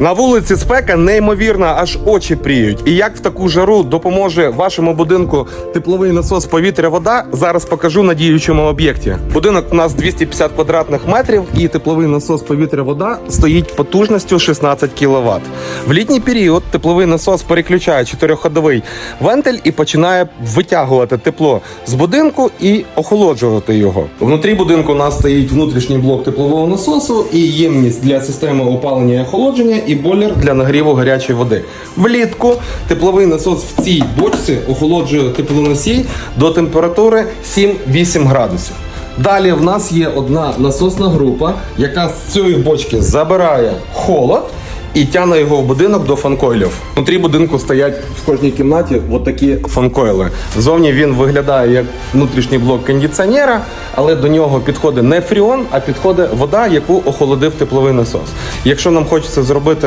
На вулиці спека неймовірна, аж очі пріють. І як в таку жару допоможе вашому будинку тепловий насос повітря вода, зараз покажу на діючому об'єкті. Будинок у нас 250 квадратних метрів, і тепловий насос повітря вода стоїть потужністю 16 кВт. В літній період тепловий насос переключає чотириходовий вентиль і починає витягувати тепло з будинку і охолоджувати його. Внутрі будинку у нас стоїть внутрішній блок теплового насосу і ємність для системи опалення і охолодження, і бойлер для нагріву гарячої води. Влітку тепловий насос в цій бочці охолоджує теплоносій до температури 7-8 градусів. Далі в нас є одна насосна група, яка з цієї бочки забирає холод і тягне його в будинок до фанкойлів. Внутрі будинку стоять в кожній кімнаті от такі фанкойли. Зовні він виглядає як внутрішній блок кондиціонера, але до нього підходить не фріон, а підходить вода, яку охолодив тепловий насос. Якщо нам хочеться зробити